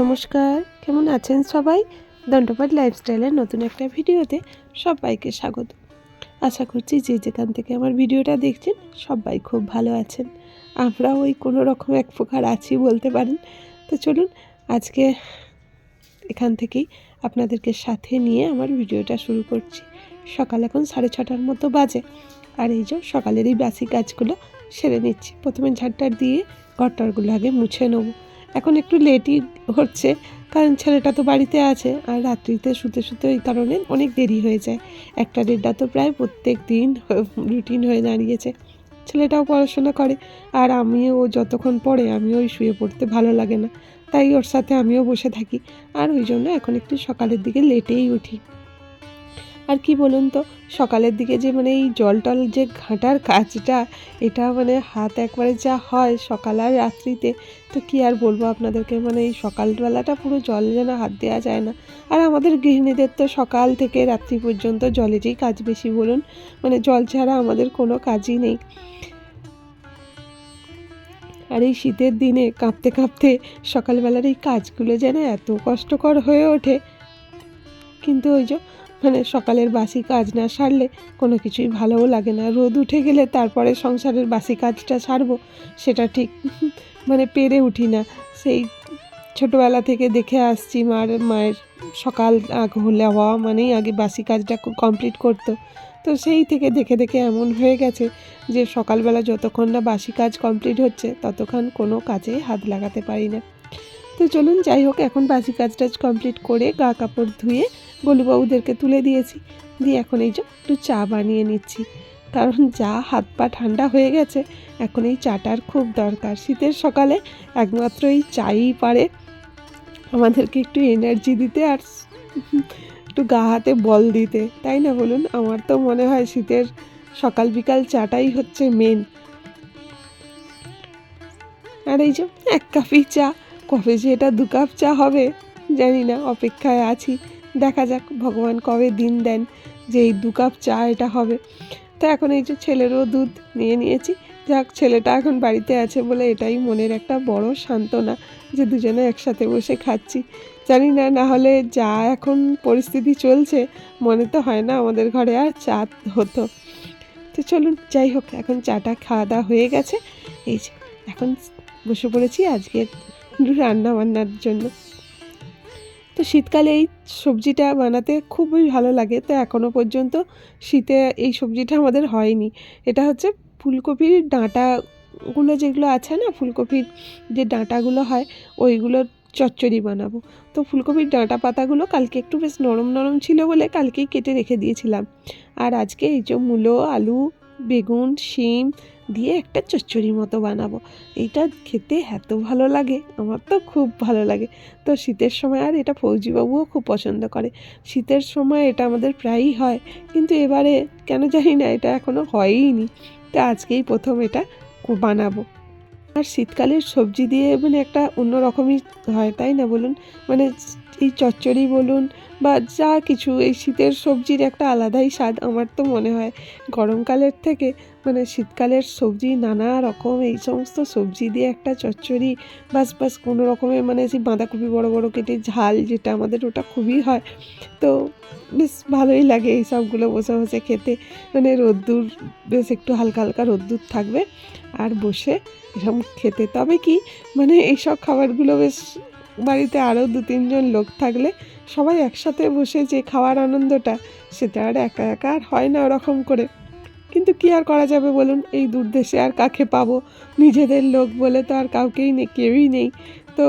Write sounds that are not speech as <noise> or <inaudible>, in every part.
নমস্কার, কেমন আছেন সবাই? দণ্ডপাট লাইফস্টাইলের নতুন একটা ভিডিওতে সবাইকে স্বাগত। আশা করছি যে যেখান থেকে আমার ভিডিওটা দেখছেন, সবাই খুব ভালো আছেন। আমরা ওই কোনো রকম এক প্রকার আছি বলতে পারেন। তো চলুন, আজকে এখান থেকেই আপনাদেরকে সাথে নিয়ে আমার ভিডিওটা শুরু করছি। সকাল এখন সাড়ে ছটার মতো বাজে, আর এই যে সকালের এই বাসি কাজগুলো সেরে নিচ্ছি। প্রথমে ঝাড়টার দিয়ে ঘরটারগুলো আগে মুছে নেব। এখন একটু লেটই হচ্ছে, কারণ ছেলেটা তো বাড়িতে আছে আর রাত্রিতে শুতে শুতে ওই কারণে অনেক দেরি হয়ে যায়। একটা দেড়টা তো প্রায় প্রত্যেক দিন <laughs> রুটিন হয়ে দাঁড়িয়েছে। ছেলেটাও পড়াশোনা করে আর আমিও ও যতক্ষণ পড়ে আমিও ওই শুয়ে পড়তে ভালো লাগে না। তাই ওর সাথে আমিও বসে থাকি। আর ওই জন্য এখন একটু সকালের দিকে লেটেই উঠি। আর কি বলুন তো, সকালের দিকে যে মানে এই জল টল যে ঘাঁটার কাজটা, এটা মানে হাত একবারে যা হয় সকাল আর রাত্রিতে, তো কি আর বলব আপনাদেরকে? মানে এই সকালবেলাটা পুরো জল যেন হাত দেওয়া যায় না। আর আমাদের গৃহিণীদের তো সকাল থেকে রাত্রি পর্যন্ত জলেরই কাজ বেশি বলুন মানে জল ছাড়া আমাদের কোনো কাজই নেই। আর এই শীতের দিনে কাঁপতে কাঁপতে সকালবেলার এই কাজগুলো যেন এত কষ্টকর হয়ে ওঠে। কিন্তু ওই যে মানে সকালের বাসি কাজ না সারলে কোনো কিছুই ভালোও লাগে না। রোদ উঠে গেলে তারপরে সংসারের বাসি কাজটা সারবো, সেটা ঠিক মানে পেরে উঠি না। সেই ছোটোবেলা থেকে দেখে আসছি মার, মায়ের সকাল আগ হলে, হওয়া মানেই আগে বাসি কাজটা কমপ্লিট করতো। তো সেই থেকে দেখে দেখে এমন হয়ে গেছে যে সকালবেলা যতক্ষণ না বাসি কাজ কমপ্লিট হচ্ছে, ততক্ষণ কোনো কাজে হাত লাগাতে পারি না। তো চলুন যাই হোক, এখন বাসি কাজ টাজ কমপ্লিট করে গা কাপড় ধুয়ে গোলুবাবুদেরকে তুলে দিয়েছি। দিয়ে এখন এই যে একটু চা বানিয়ে নিচ্ছি। কারণ যা হাত পা ঠান্ডা হয়ে গেছে, এখন এই চাটার খুব দরকার। শীতের সকালে একমাত্র এই চাই পারে। আমাদেরকে একটু এনার্জি দিতে আর একটু গা হাতে বল দিতে। তাই না বলুন? আমার তো মনে হয় শীতের সকাল বিকাল চাটাই হচ্ছে মেন আর এই যে এক কাপই চা, কবে যে এটা দু কাপ চা হবে জানি না, অপেক্ষায় আছি। দেখা যাক ভগবান কবে দিন দেন যে এই দু কাপ চা এটা হবে। তো এখন এই যে ছেলেরও দুধ নিয়ে নিয়েছি। যাক, ছেলেটা এখন বাড়িতে আছে বলে এটাই মনের একটা বড় সান্ত্বনা যে দুজনে একসাথে বসে খাচ্ছি। জানি না না হলে যা এখন পরিস্থিতি চলছে, মনে তো হয় না আমাদের ঘরে আর চা হতো। তো চলুন, যাই হোক, এখন চাটা খাওয়া দাওয়া হয়ে গেছে। এই যে, এখন বসে পড়েছি আজকে রান্না বান্নার জন্য। তো শীতকালে এই সবজিটা বানাতে খুবই ভালো লাগে। তো এখনও পর্যন্ত শীতে এই সবজিটা আমাদের হয়নি। এটা হচ্ছে ফুলকপির ডাঁটাগুলো যেগুলো আছে না, ফুলকপির যে ডাঁটাগুলো হয়, ওইগুলোর চচ্চড়ি বানাবো। তো ফুলকপির ডাঁটা পাতাগুলো কালকে একটু বেশ নরম নরম ছিল বলে কালকেই কেটে রেখে দিয়েছিলাম। আর আজকে এই যে মূলো, আলু, বেগুন, শিম দিয়ে একটা চচ্চড়ি মতো বানাবো। এইটা খেতে এত ভালো লাগে, আমার তো খুব ভালো লাগে। তো শীতের সময় আর এটা ফৌজিবাবুও খুব পছন্দ করে। শীতের সময় এটা আমাদের প্রায়ই হয়, কিন্তু এবারে কেন জানি না, এটা এখনও হয়ইনি। তো আজকেই প্রথম এটা বানাবো। আর শীতকালের সবজি দিয়ে মানে একটা অন্যরকমই হয়, তাই না বলুন? মানে এই চচ্চড়ি বলুন বা যা কিছু, এই শীতের সবজির একটা আলাদাই স্বাদ আমার তো মনে হয়। গরমকালের থেকে মানে শীতকালের সবজি নানা রকম, এই সমস্ত সবজি দিয়ে একটা চচ্চড়ি, বাস বাস কোনো রকমের মানে সেই বাঁধাকপি বড় বড় কেটে ঝাল যেটা আমাদের ওটা খুবই হয়। তো বেশ ভালোই লাগে এই সবগুলো বসে বসে খেতে। মানে রোদ্দুর বেশ একটু হালকা হালকা রোদ্দুর থাকবে। আর বসে এরকম খেতে। তবে কি মানে এইসব খাবারগুলো বেশ বাড়িতে আরও দু তিনজন লোক থাকলে সবাই একসাথে বসে যে খাওয়ার আনন্দটা, সেটা আর একা একা আর হয় না ওরকম করে। কিন্তু কি আর করা যাবে বলুন? এই দূর দেশে আর কাকে পাবো? নিজেদের লোক বলে তো আর কাউকেই নেই কেউই নেই। তো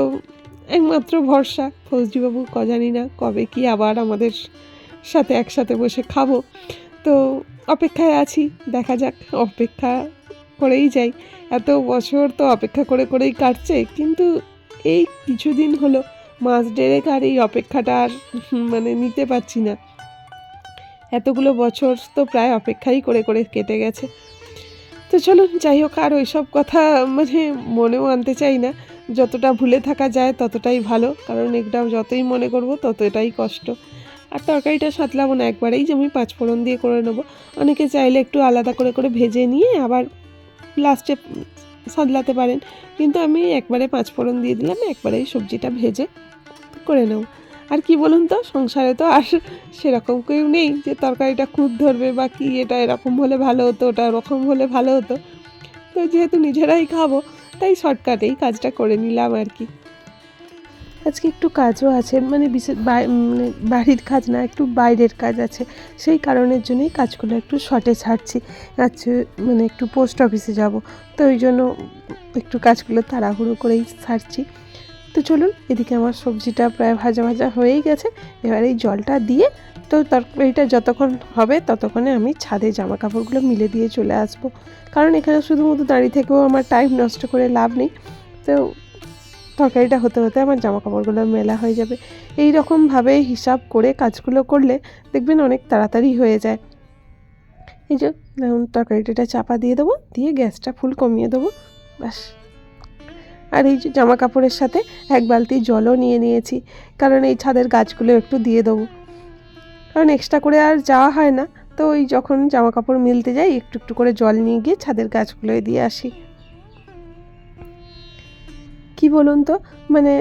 একমাত্র ভরসা। ফৌজিবাবু ক জানি না কবে কি আবার আমাদের সাথে একসাথে বসে খাব। তো অপেক্ষায় আছি, দেখা যাক, অপেক্ষা করেই যাই। এত বছর তো অপেক্ষা করে করেই কাটছে, কিন্তু এই কিছুদিন হলো মাস ডেরেক আর এই অপেক্ষাটা আর মানে নিতে পারছি না। এতগুলো বছর তো প্রায় অপেক্ষাই করে করে কেটে গেছে। তো চলুন, যাই হোক, আর ওইসব কথা মানে মনেও আনতে চাই না। যতটা ভুলে থাকা যায় ততটাই ভালো, কারণ এটা যতই মনে করব ততটাই কষ্ট। আর তরকারিটা সাঁতলাবো না, একবারেই যে আমি পাঁচফোড়ন দিয়ে করে নেব। অনেকে চাইলে একটু আলাদা করে করে ভেজে নিয়ে আবার লাস্টে সাদলাতে পারেন। কিন্তু আমি একবারে পাঁচ ফোড়ন দিয়ে দিলাম একবারেই সবজিটা ভেজে করে নেব। আর কি বলুন তো, সংসারে তো আর সেরকম কেউ নেই যে তরকারিটা খুঁত ধরবে বা কি, এটা এরকম হলে ভালো হতো, ওটা ওরকম হলে ভালো হতো। তো যেহেতু নিজেরাই খাব, তাই শর্টকাটেই কাজটা করে নিলাম আর কি। আজকে একটু কাজও আছে মানে বিশেষ মানে বাড়ির কাজ না, একটু বাইরের কাজ আছে। সেই কারণের জন্যই কাজগুলো একটু শর্টে ছাড়ছি। আজকে মানে একটু পোস্ট অফিসে যাব। তো ওই জন্য একটু কাজগুলো তাড়াহুড়ো করেই ছাড়ছি। তো চলুন, এদিকে আমার সবজিটা প্রায় ভাজা ভাজা হয়েই গেছে। এবার এই জলটা দিয়ে, তো তরকারিটা যতক্ষণ হবে ততক্ষণে আমি ছাদে জামা কাপড়গুলো মিলে দিয়ে চলে আসব। কারণ এখানে শুধুমাত্র দাঁড়িয়ে থেকেও আমার টাইম নষ্ট করে লাভ নেই। তো তরকারিটা হতে হতে আমার জামা কাপড়গুলো মেলা হয়ে যাবে। এই রকমভাবে হিসাব করে কাজগুলো করলে দেখবেন অনেক তাড়াতাড়ি হয়ে যায়। এই যে তরকারিটা চাপা দিয়ে দেবো, দিয়ে গ্যাসটা ফুল কমিয়ে দেবো, ব্যাস। আর এই জামা কাপড়ের সাথে এক বালতি জলও নিয়ে নিয়েছি, কারণ এই ছাদের গাছগুলো একটু দিয়ে দেবো। কারণ এক্সট্রা করে আর যাওয়া হয় না, তো ওই যখন জামা কাপড় মিলতে যাই একটু একটু করে জল নিয়ে গিয়ে ছাদের গাছগুলোয় দিয়ে আসি। কি বলুন তো? মানে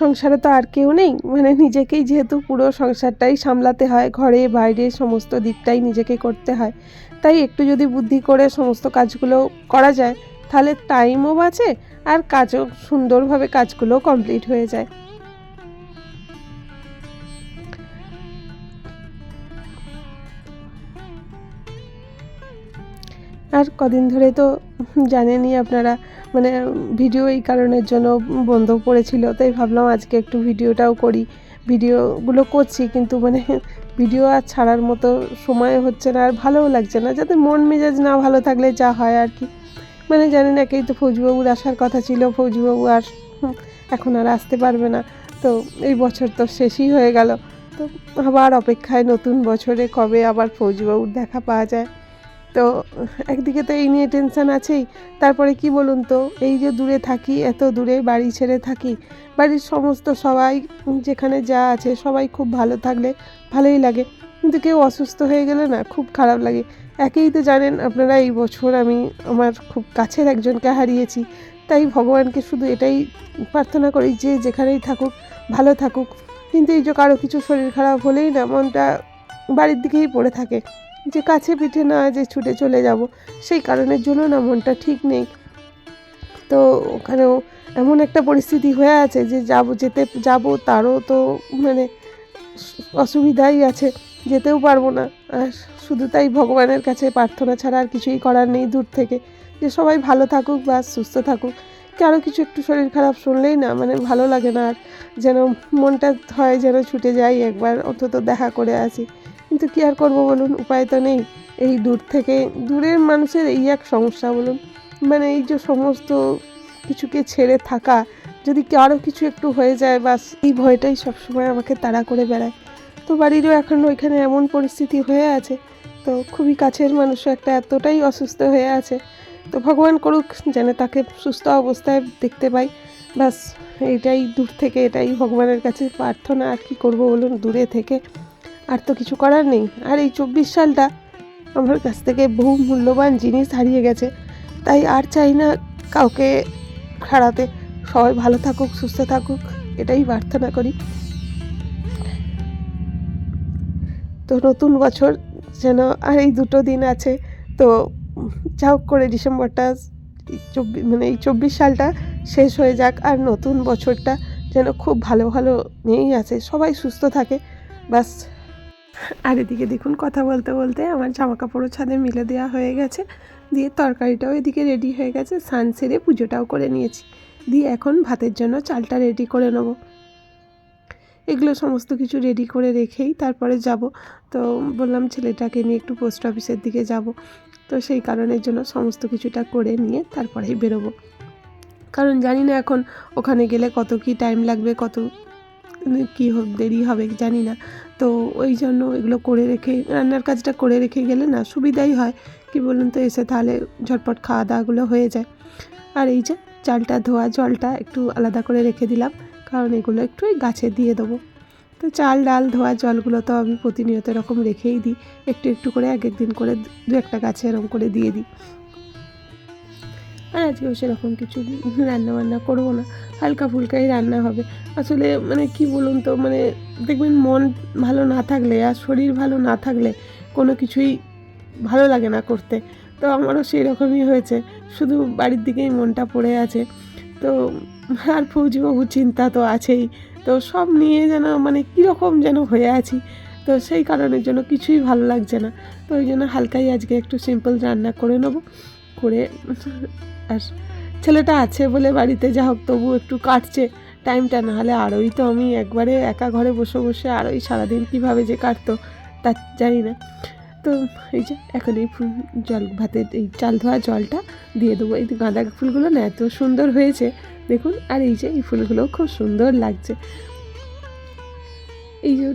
সংসারে তো আর কেউ নেই। মানে নিজেকেই যেহেতু পুরো সংসারটাই সামলাতে হয়, ঘরে, বাইরে সমস্ত দিকটাই নিজেকে করতে হয়। তাই একটু যদি বুদ্ধি করে সমস্ত কাজগুলো করা যায়, তাহলে টাইমও বাঁচে আর কাজও সুন্দরভাবে কাজগুলো কমপ্লিট হয়ে যায়। আর কদিন ধরে তো জানেনই আপনারা মানে ভিডিও এই কারণের জন্য বন্ধ পড়েছিল তাই ভাবলাম আজকে একটু ভিডিওটাও করি। ভিডিওগুলো করছি কিন্তু মানে ভিডিও আর ছাড়ার মতো সময় হচ্ছে না, আর ভালোও লাগছে না। যাতে মন মেজাজ না ভালো থাকলে যা হয় আর কি। মানে জানি না কেই তো ফৌজবাবুর আসার কথা ছিল, ফৌজবাবু আর এখন আর আসতে পারবে না। তো এই বছর তো শেষই হয়ে গেল। তো আবার অপেক্ষায় নতুন বছরে কবে আবার ফৌজবাবুর দেখা পাওয়া যায়। তো একদিকে তো এই নিয়ে টেনশন আছেই। তারপরে কি বলুন তো? এই যে দূরে থাকি, এত দূরে বাড়ি ছেড়ে থাকি, বাড়ির সমস্ত সবাই যেখানে যা আছে সবাই খুব ভালো থাকলে ভালোই লাগে। কিন্তু কেউ অসুস্থ হয়ে গেলে না খুব খারাপ লাগে। একেই তো জানেন আপনারা, এই বছর আমি আমার খুব কাছের একজনকে হারিয়েছি। তাই ভগবানকে শুধু এটাই প্রার্থনা করি যে যেখানেই থাকুক, ভালো থাকুক। কিন্তু এই যে কারও কিছু শরীর খারাপ হলেই না মনটা বাড়ির দিকেই পড়ে থাকে। যে কাছে পিঠে না যে ছুটে চলে যাব, সেই কারণের জন্য না মনটা ঠিক নেই। তো ওখানেও এমন একটা পরিস্থিতি হয়ে আছে যে যাব যেতে, যাব তারও তো মানে অসুবিধাই আছে, যেতেও পারব না। আর শুধু তাই ভগবানের কাছে প্রার্থনা ছাড়া আর কিছুই করার নেই দূর থেকে। যে সবাই ভালো থাকুক বা সুস্থ থাকুক কারও কিছু একটু শরীর খারাপ শুনলেই না মানে ভালো লাগে না আর যেন মনটা হয় যেন ছুটে যাই একবার, অন্তত দেখা করে আসি। কিন্তু কী আর করব বলুন? উপায় তো নেই। এই দূর থেকে, দূরের মানুষের এই এক সমস্যা বলুন। মানে এই যে সমস্ত কিছুকে ছেড়ে থাকা, যদি কারও কিছু একটু হয়ে যায়, বাস এই ভয়টাই সবসময় আমাকে তাড়া করে বেড়ায়। তো বাড়িরও এখন ওইখানে এমন পরিস্থিতি হয়ে আছে, তো খুবই কাছের মানুষও একটা এতটাই অসুস্থ হয়ে আছে। তো ভগবান করুক, যেন তাকে সুস্থ অবস্থায় দেখতে পাই। ব্যাস এটাই দূর থেকে, এটাই ভগবানের কাছে প্রার্থনা, আর কি করব বলুন? দূরে থেকে আর তো কিছু করার নেই। আর এই চব্বিশ সালটা আমার কাছ থেকে বহু মূল্যবান জিনিস হারিয়ে গেছে। তাই আর চাই না কাউকে হারাতে সবাই ভালো থাকুক, সুস্থ থাকুক, এটাই প্রার্থনা করি। তো নতুন বছর যেন আর এই দুটো দিন আছে, তো যা হোক করে ডিসেম্বরটা চব্বিশ মানে এই চব্বিশ সালটা শেষ হয়ে যাক আর নতুন বছরটা যেন খুব ভালো ভালো নিয়েই আছে। সবাই সুস্থ থাকে, ব্যাস। আর এদিকে দেখুন, কথা বলতে বলতে আমার জামা কাপড়ও ছাদে মিলে দেওয়া হয়ে গেছে। দিয়ে তরকারিটাও এদিকে রেডি হয়ে গেছে সান সেরে পুজোটাও করে নিয়েছি। দিয়ে এখন ভাতের জন্য চালটা রেডি করে নেব। এগুলো সমস্ত কিছু রেডি করে রেখেই তারপরে যাব। তো বললাম ছেলেটাকে নিয়ে একটু পোস্ট অফিসের দিকে যাব। তো সেই কারণের জন্য সমস্ত কিছুটা করে নিয়ে তারপরেই বেরোবো। কারণ জানি না এখন ওখানে গেলে কত কি টাইম লাগবে, কত কী হোক দেরি হবে জানি না। তো ওই জন্য এগুলো করে রেখে, রান্নার কাজটা করে রেখে গেলে না সুবিধাই হয়। কি বলুন তো, এসে তাহলে ঝটপট খাওয়া দাওয়াগুলো হয়ে যায়। আর এই যে চালটা ধোয়া জলটা একটু আলাদা করে রেখে দিলাম, কারণ এগুলো একটু ওই গাছে দিয়ে দেবো। তো চাল, ডাল, ধোয়া জলগুলো তো আমি প্রতিনিয়ত এরকম রেখেই দিই, একটু একটু করে এক একদিন করে দু একটা গাছে এরকম করে দিয়ে দিই। আর আজকেও সেরকম কিছু রান্না বান্না করব না। হালকা ফুলকাই রান্না হবে। আসলে মানে কি বলুন তো মানে দেখবেন মন ভালো না থাকলে আর শরীর ভালো না থাকলে কোনো কিছুই ভালো লাগে না করতে। তো আমারও সেই রকমই হয়েছে। শুধু বাড়ির দিকেই মনটা পড়ে আছে। তো আর ফৌজিবাবুর চিন্তা তো আছেই। তো সব নিয়ে যেন মানে কীরকম যেন হয়ে আছি। তো সেই কারণের জন্য কিছুই ভালো লাগছে না। তো ওই জন্য হালকাই আজকে একটু সিম্পল রান্না করে নেব। করে আর ছেলেটা আছে বলে বাড়িতে, যা হোক তবু একটু কাটছে টাইমটা। না হলে আরোই তো আমি একবারে একা ঘরে বসে বসে আরোই সারাদিন কীভাবে যে কাটতো তা জানি না। তো এই যে এখন এই ফুল জল ভাতে এই চাল ধোয়া জলটা দিয়ে দেবো। এই গাঁদা ফুলগুলো না এত সুন্দর হয়েছে, দেখুন। আর এই যে এই ফুলগুলো খুব সুন্দর লাগছে। এই যে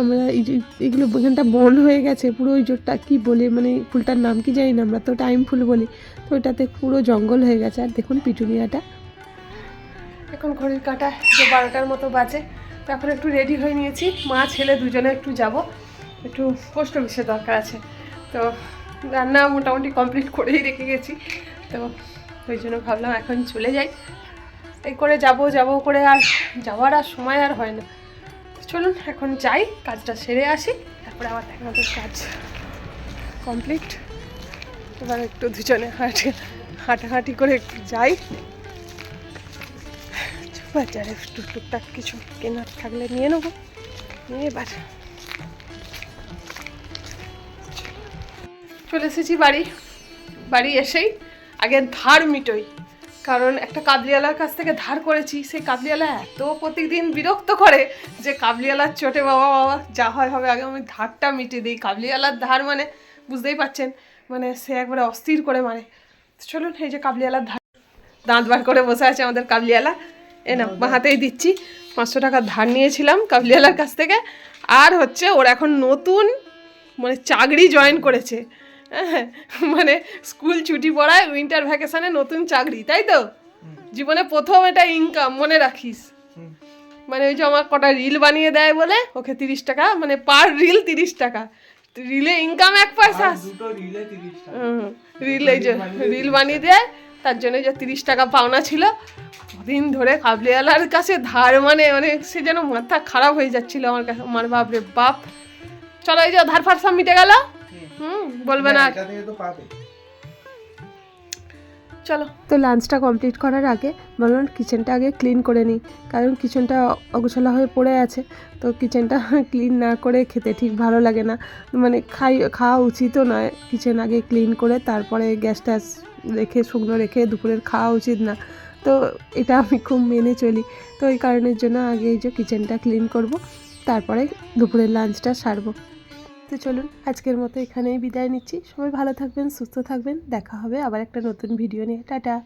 আমরা এই যে এগুলো এখানটা বন হয়ে গেছে, পুরো ওই জোরটা কী বলে মানে ফুলটার নাম কি জানি না, আমরা তো টাইম ফুল বলি, তো ওইটাতে পুরো জঙ্গল হয়ে গেছে। আর দেখুন পিটুনিয়াটা। এখন ঘড়ির কাটা যে বারোটার মতো বাজে, তো এখন একটু রেডি হয়ে নিয়েছি। মা, ছেলে দুজনে একটু যাব। একটু পোস্ট অফিসের দরকার আছে। তো রান্না মোটামুটি কমপ্লিট করেই রেখে গেছি। তো ওই জন্য ভাবলাম এখন চলে যাই। এই করে যাব যাব করে আর যাওয়ার আর সময় আর হয় না। চলুন, এখন যাই, কাজটা সেরে আসি, তারপরে আবার মতো কাজ কমপ্লিট এবার একটু দুজনে হাঁটে, হাঁটাহাঁটি করে একটু যাই। বাজারে একটু টুকটাক কিছু কেনার থাকলে নিয়ে নেব। নিয়ে এবার চলে এসেছি বাড়ি। বাড়ি এসেই আগে ধার মিটোই। কারণ একটা কাবলিওয়ালার কাছ থেকে ধার করেছি সেই কাবলিওয়ালা এত প্রতিদিন বিরক্ত করে যে কাবলিওয়ালার চোটে বাবা বাবা যা হয় হবে আগে আমি ধারটা মিটিয়ে দিই। কাবলিওয়ালার ধার মানে বুঝতেই পারছেন মানে সে একবারে অস্থির করে মারে। চলুন এই যে কাবলিওয়ালার ধার। দাঁত বার করে বসে আছে আমাদের কাবলিওয়ালা এ না হাতেই দিচ্ছি। পাঁচশো টাকা ধার নিয়েছিলাম কাবলিওয়ালার কাছ থেকে। আর হচ্ছে ওর এখন নতুন মানে চাকরি জয়েন করেছে। <laughs> মানে স্কুল ছুটি পড়ায় উইন্টার ভ্যাকেশনে নতুন চাকরি তাই তো? জীবনে প্রথম এটা ইনকাম মনে রাখিস। মানে ওই যে আমার কটা রিল বানিয়ে দেয় বলে ওকে তিরিশ টাকা মানে পার রিল তিরিশ টাকা। রিলে ইনকাম এক পয়সা। রিলে এই যে রিল বানিয়ে দেয় তার জন্য যে তিরিশ টাকা পাওনা ছিল দিন ধরে কাবলিওয়ালার কাছে ধার মানে মানে সে যেন মাথা খারাপ হয়ে যাচ্ছিল আমার কাছে। আমার বাপরে বাপ। চলো এই যে ধার ফার সব মিটে গেল। হুম বলবে না এটা থেকে তো পাবে। চলো। তো লাঞ্চটা কমপ্লিট করার আগে বললাম কিচেনটা আগে ক্লিন করে নিই কারণ কিচেনটা অগোছলা হয়ে পড়ে আছে তো কিচেনটা <laughs> ক্লিন না করে খেতে ঠিক ভালো লাগে না। মানে খাই খাওয়া উচিতও নয় কিচেন আগে ক্লিন করে তারপরে গ্যাস ট্যাস রেখে শুকনো রেখে দুপুরের খাওয়া উচিত না। তো এটা আমি খুব মেনে চলি। তো এই কারণের জন্য আগে এই যে কিচেনটা ক্লিন করব তারপরে দুপুরের লাঞ্চটা সারবো। তো চলুন আজকের মতো এখানেই বিদায় নিচ্ছি। সবাই ভালো থাকবেন, সুস্থ থাকবেন। দেখা হবে আবার একটা নতুন ভিডিও নিয়ে। টাটা।